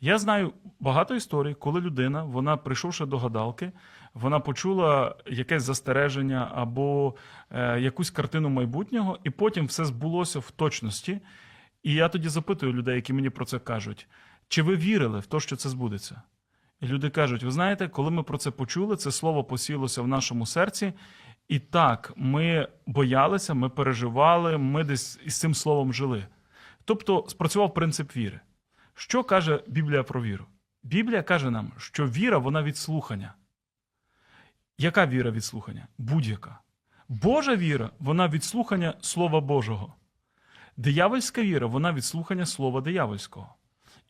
Я знаю багато історій, коли людина, вона прийшовши до гадалки, вона почула якесь застереження або е, якусь картину майбутнього, і потім все збулося в точності. І я тоді запитую людей, які мені про це кажуть, чи ви вірили в те, що це збудеться? І люди кажуть: ви знаєте, коли ми про це почули, це слово посілося в нашому серці. І так, ми боялися, ми переживали, ми десь із цим словом жили. Тобто спрацював принцип віри. Що каже Біблія про віру? Біблія каже нам, що віра вона від слухання. Яка віра від слухання? Будь-яка. Божа віра вона від слухання Слова Божого. Диявольська віра вона від слухання Слова диявольського.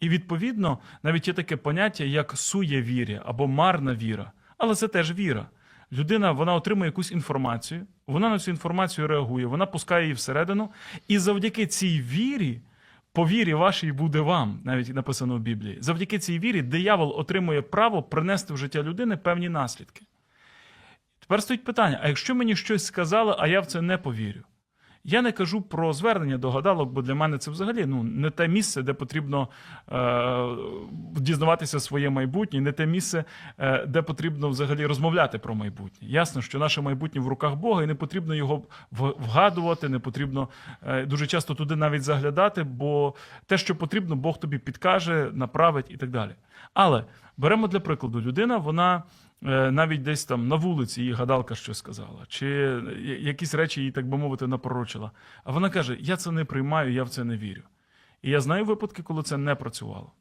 І відповідно навіть є таке поняття, як суєвір'я або марна віра. Але це теж віра. Людина вона отримує якусь інформацію, вона на цю інформацію реагує, вона пускає її всередину, і завдяки цій вірі, по вірі вашій буде вам, навіть написано в Біблії. Завдяки цій вірі диявол отримує право принести в життя людини певні наслідки. Тепер стоїть питання: а якщо мені щось сказали, а я в це не повірю? Я не кажу про звернення до гадалок, бо для мене це взагалі ну, не те місце, де потрібно е, дізнаватися своє майбутнє, не те місце, е, де потрібно взагалі розмовляти про майбутнє. Ясно, що наше майбутнє в руках Бога, і не потрібно його вгадувати, не потрібно е, дуже часто туди навіть заглядати, бо те, що потрібно, Бог тобі підкаже, направить і так далі. Але беремо для прикладу, людина, вона е, навіть десь там на вулиці їй гадалка щось сказала, чи якісь речі їй, так би мовити, напророчила. А вона каже: Я це не приймаю, я в це не вірю. І я знаю випадки, коли це не працювало.